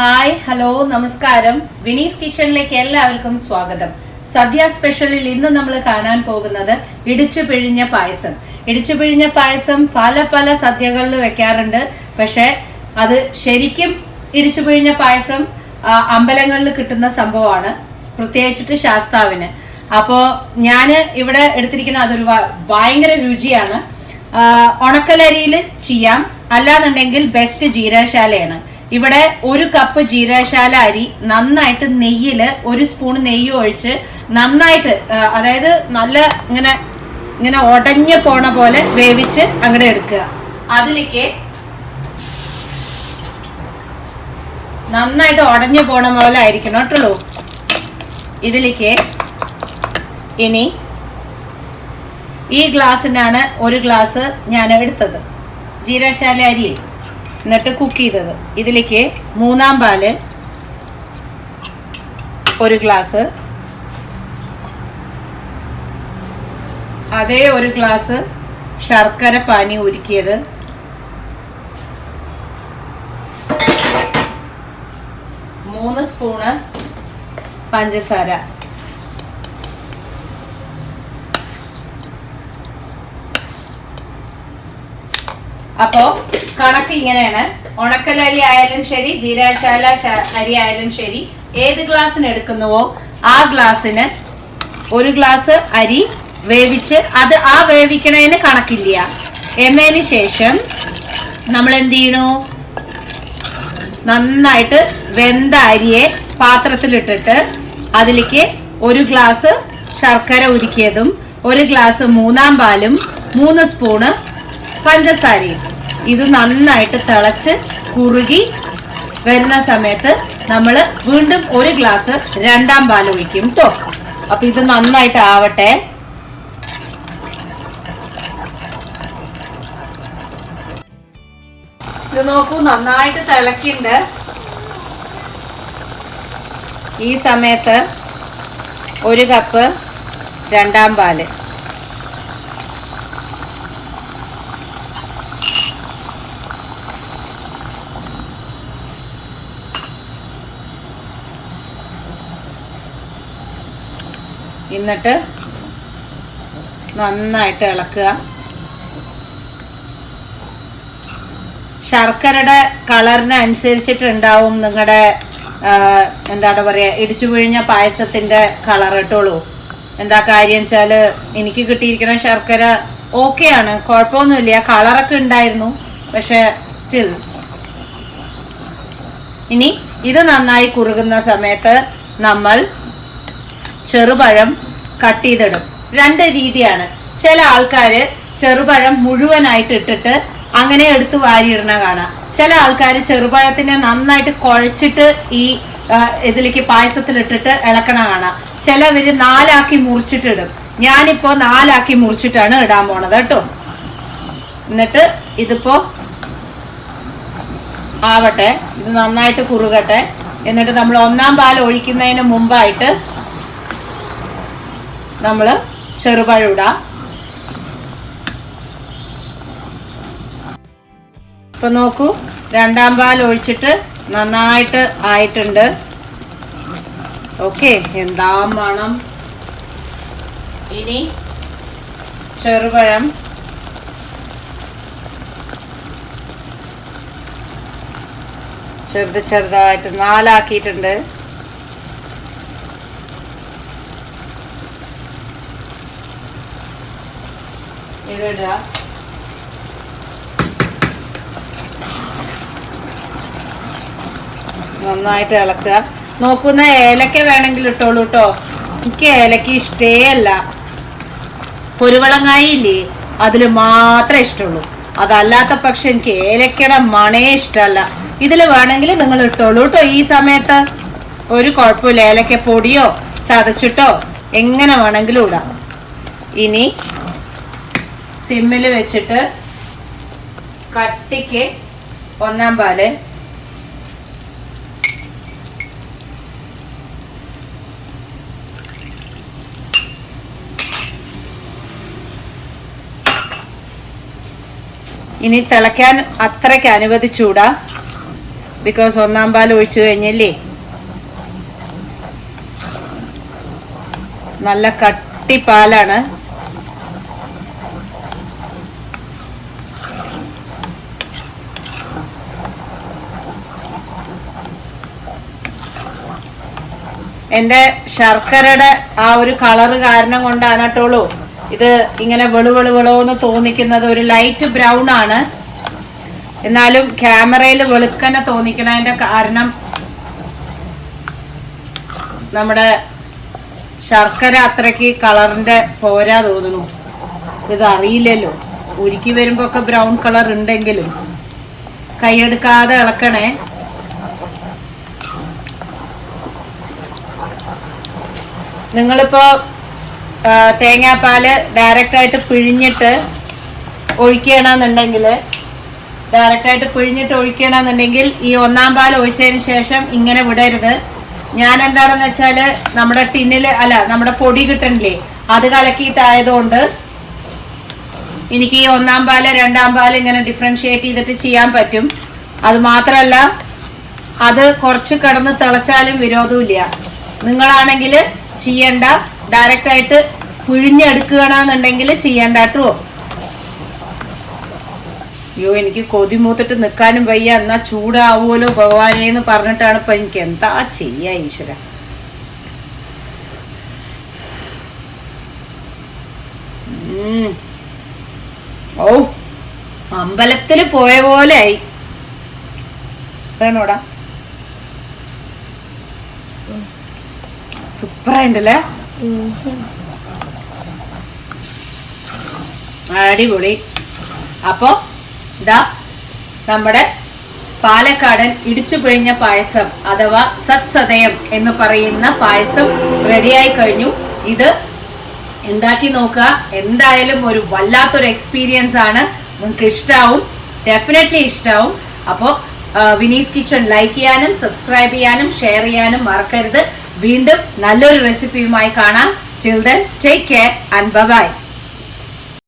Hi hello നമസ്കാരം. വിനീസ് കിച്ചണിലേക്ക് എല്ലാവർക്കും സ്വാഗതം. സദ്യ സ്പെഷ്യലിൽ ഇന്ന് നമ്മൾ കാണാൻ പോകുന്നത് ഇടിച്ചു പിഴിഞ്ഞ പായസം. ഇടിച്ചു പിഴിഞ്ഞ പായസം പല പല സദ്യകളിൽ വെക്കാറുണ്ട്. പക്ഷെ അത് ശരിക്കും ഇടിച്ചു പിഴിഞ്ഞ പായസം അമ്പലങ്ങളിൽ കിട്ടുന്ന സംഭവമാണ്. പ്രത്യേകിച്ചിട്ട് ശാസ്താവിന്. അപ്പോൾ ഞാൻ ഇവിടെ എടുത്തിരിക്കുന്ന അതൊരു ഭയങ്കര രുചിയാണ്. ഉണക്കലരിയിൽ ചെയ്യാം. അല്ലാന്നുണ്ടെങ്കിൽ ബെസ്റ്റ് ജീരകശാലയാണ്. ഇവിടെ ഒരു കപ്പ് ജീരകശാല അരി നന്നായിട്ട് നെയ്യിൽ ഒരു സ്പൂൺ നെയ്യ് ഒഴിച്ച് നന്നായിട്ട് അതായത് നല്ല ഇങ്ങനെ ഇങ്ങനെ ഉടഞ്ഞു പോണ പോലെ വേവിച്ച് അങ്ങോട്ട് എടുക്കുക. അതിലേക്ക് നന്നായിട്ട് ഉടഞ്ഞു പോണ പോലെ ആയിരിക്കണം കേട്ടുള്ളൂ ഇതിലേക്ക് ഇനി ഈ ഗ്ലാസ്സിനാണ് ഒരു ഗ്ലാസ് ഞാൻ എടുത്തത്. ജീരകശാല അരി. എന്നിട്ട് കുക്ക് ചെയ്തത്. ഇതിലേക്ക് മൂന്നാം പാൽ ഒരു ഗ്ലാസ് അതേ ഒരു ഗ്ലാസ് ശർക്കര പാനി ഉരുക്കിയത്. മൂന്ന് സ്പൂണ് പഞ്ചസാര. അപ്പോ കണക്ക് ഇങ്ങനെയാണ്. ഉണക്കലരി ആയാലും ശരി ജീരാശാല അരി ആയാലും ശരി ഏത് ഗ്ലാസ്സിന് എടുക്കുന്നുവോ ആ ഗ്ലാസ്സിന് ഒരു ഗ്ലാസ് അരി വേവിച്ച് അത് ആ വേവിക്കണതിന് കണക്കില്ല. എന്നതിന് ശേഷം നമ്മൾ എന്ത് ചെയ്യണു? നന്നായിട്ട് വെന്ത അരിയെ പാത്രത്തിലിട്ടിട്ട് അതിലേക്ക് ഒരു ഗ്ലാസ് ശർക്കര ഉരുക്കിയതും ഒരു ഗ്ലാസ് മൂന്നാം പാലും മൂന്ന് സ്പൂണ് പഞ്ചസാരയും. ഇത് നന്നായിട്ട് തിളച്ച് കുറുകി വരുന്ന സമയത്ത് നമ്മൾ വീണ്ടും ഒരു ഗ്ലാസ് രണ്ടാം പാൽ ഒഴിക്കും കേട്ടോ അപ്പൊ ഇത് നന്നായിട്ട് ആവട്ടെ. ഇത് നോക്കൂ നന്നായിട്ട് തിളക്കിണ്ട്. ഈ സമയത്ത് ഒരു കപ്പ് രണ്ടാം പാൽ. എന്നിട്ട് നന്നായിട്ട് ഇളക്കുക. ശർക്കരയുടെ കളറിന് അനുസരിച്ചിട്ടുണ്ടാവും നിങ്ങളുടെ എന്താണ് പറയുക ഇടിച്ചു പിഴിഞ്ഞ പായസത്തിന്റെ കളർ ഇട്ടോളൂ. എന്താ കാര്യം വെച്ചാൽ എനിക്ക് കിട്ടിയിരിക്കുന്ന ശർക്കര ഓക്കെയാണ് കുഴപ്പമൊന്നുമില്ല. കളറൊക്കെ ഉണ്ടായിരുന്നു പക്ഷെ സ്റ്റിൽ ഇനി ഇത് നന്നായി കുറുകുന്ന സമയത്ത് നമ്മൾ ചെറുപഴം കട്ട് ചെയ്തിടും. രണ്ട് രീതിയാണ്. ചില ആൾക്കാർ ചെറുപഴം മുഴുവനായിട്ട് ഇട്ടിട്ട് അങ്ങനെ എടുത്ത് വാരിയിടണ കാണാം. ചില ആൾക്കാർ ചെറുപഴത്തിനെ നന്നായിട്ട് കുഴച്ചിട്ട് ഈ ഇതിലേക്ക് പായസത്തിലിട്ടിട്ട് ഇളക്കണ കാണാം. ചിലവര് നാലാക്കി മുറിച്ചിട്ടിടും. ഞാനിപ്പോൾ നാലാക്കി മുറിച്ചിട്ടാണ് ഇടാൻ പോണത് കേട്ടോ. എന്നിട്ട് ഇതിപ്പോ ആവട്ടെ ഇത് നന്നായിട്ട് കുറുകട്ടെ. എന്നിട്ട് നമ്മൾ ഒന്നാം പാൽ ഒഴിക്കുന്നതിന് മുമ്പായിട്ട് നമ്മൾ ചെറുപഴം ഇടാം ഇപ്പൊ നോക്കൂ രണ്ടാം പാൽ ഒഴിച്ചിട്ട് നന്നായിട്ട് ആയിട്ടുണ്ട്. ഓക്കെ എന്താ മണം. ഇനി ചെറുപഴം. ചെറുത് ചെറുതായിട്ട് നാലാക്കിയിട്ടുണ്ട്. നന്നായിട്ട് ഇളക്കുക. നോക്കുന്ന ഏലക്ക വേണമെങ്കിൽ ഇട്ടോളൂ കേട്ടോ എനിക്ക് ഏലക്ക ഇഷ്ടേ അല്ല കുരുവളങ്ങായി ഇല്ലേ അതിൽ മാത്രമേ ഇഷ്ടമുള്ളൂ. അതല്ലാത്ത പക്ഷെ എനിക്ക് ഏലക്കയുടെ മണേ ഇഷ്ടമല്ല. ഇതിൽ വേണമെങ്കിൽ നിങ്ങൾ ഇട്ടോളൂ കേട്ടോ ഈ സമയത്ത് ഒരു കുഴപ്പമില്ല. ഏലക്ക പൊടിയോ ചതച്ചിട്ടോ എങ്ങനെ വേണമെങ്കിലും ഇടാം. ഇനി സിമ്മിൽ വെച്ചിട്ട് കട്ടിക്ക് ഒന്നാം പാൽ. ഇനി തിളയ്ക്കാൻ അത്രയ്ക്ക് അനുവദിച്ചൂടാ. ബിക്കോസ് ഒന്നാം പാൽ ഒഴിച്ചു കഴിഞ്ഞല്ലേ? നല്ല കട്ടി എന്റെ ശർക്കരയുടെ ആ ഒരു കളർ കാരണം കൊണ്ടാണ് കേട്ടോളൂ. ഇത് ഇങ്ങനെ വെളു വെളു വെളുവെന്ന് തോന്നിക്കുന്നത് ഒരു ലൈറ്റ് ബ്രൗൺ ആണ്. എന്നാലും ക്യാമറയിൽ വെളുക്കനെ തോന്നിക്കുന്നതിന്റെ കാരണം നമ്മുടെ ശർക്കര അത്രയ്ക്ക് കളറിന്റെ പോരാ തോന്നുന്നു. ഇത് അറിയില്ലല്ലോ ഉരുക്കി വരുമ്പോ ഒക്കെ ബ്രൗൺ കളർ ഉണ്ടെങ്കിലും. കൈയെടുക്കാതെ ഇളക്കണേ. നിങ്ങളിപ്പോ തേങ്ങാപ്പാൽ തേങ്ങാപ്പാൽ ഡയറക്റ്റ് ആയിട്ട് പിഴിഞ്ഞിട്ട് ഒഴിക്കണമെന്നുണ്ടെങ്കിൽ ഡയറക്റ്റ് ആയിട്ട് പിഴിഞ്ഞിട്ട് ഒഴിക്കണമെന്നുണ്ടെങ്കിൽ ഈ ഒന്നാം പാൽ ഒഴിച്ചതിന് ശേഷം ഇങ്ങനെ വിടരുത്. ഞാൻ എന്താണെന്ന് വെച്ചാൽ നമ്മുടെ ടിന്നിൽ അല്ല നമ്മുടെ പൊടി കിട്ടണില്ലേ അത് കലക്കിയിട്ടായതുകൊണ്ട് എനിക്ക് ഈ ഒന്നാം പാൽ രണ്ടാം പാൽ ഇങ്ങനെ ഡിഫറൻഷിയേറ്റ് ചെയ്തിട്ട് ചെയ്യാൻ പറ്റും. അത് മാത്രമല്ല അത് കുറച്ച് കിടന്ന് തിളച്ചാലും വിരോധമില്ല. നിങ്ങളാണെങ്കിൽ ചെയ്യണ്ട. ഡയറക്റ്റ് ആയിട്ട് പിഴിഞ്ഞെടുക്കുകയാണെന്നുണ്ടെങ്കിൽ ചെയ്യണ്ട കേട്ടോ അയ്യോ എനിക്ക് കൊതി മൂത്തിട്ട് നിൽക്കാനും വയ്യ. എന്നാ ചൂടാവുമല്ലോ ഭഗവാനെ എന്ന് പറഞ്ഞിട്ടാണ് ഇപ്പൊ എനിക്ക്. എന്താ ചെയ്യാ ഈശ്വര. ഓ അമ്പലത്തിൽ പോയ പോലെ ആയി. വേണോടാ? സൂപ്പറായിണ്ടല്ലേ? അടിപൊളി. അപ്പോ ഇതാ നമ്മുടെ പാലക്കാടൻ ഇടിച്ചു പിഴിഞ്ഞ പായസം അഥവാ സത്സതയം എന്ന് പറയുന്ന പായസം റെഡിയായി കഴിഞ്ഞു. ഇത് ഉണ്ടാക്കി നോക്കുക? എന്തായാലും ഒരു വല്ലാത്തൊരു എക്സ്പീരിയൻസ് ആണ്. നിങ്ങൾക്ക് ഇഷ്ടാവും. ഡെഫിനറ്റ്ലി ഇഷ്ടാവും. അപ്പോൾ വിനീസ് കിച്ചൺ ലൈക്ക് ചെയ്യാനും സബ്സ്ക്രൈബ് ചെയ്യാനും ഷെയർ ചെയ്യാനും മറക്കരുത്. വീണ്ടും നല്ലൊരു റെസിപ്പിയുമായി കാണാം. Children take care and bye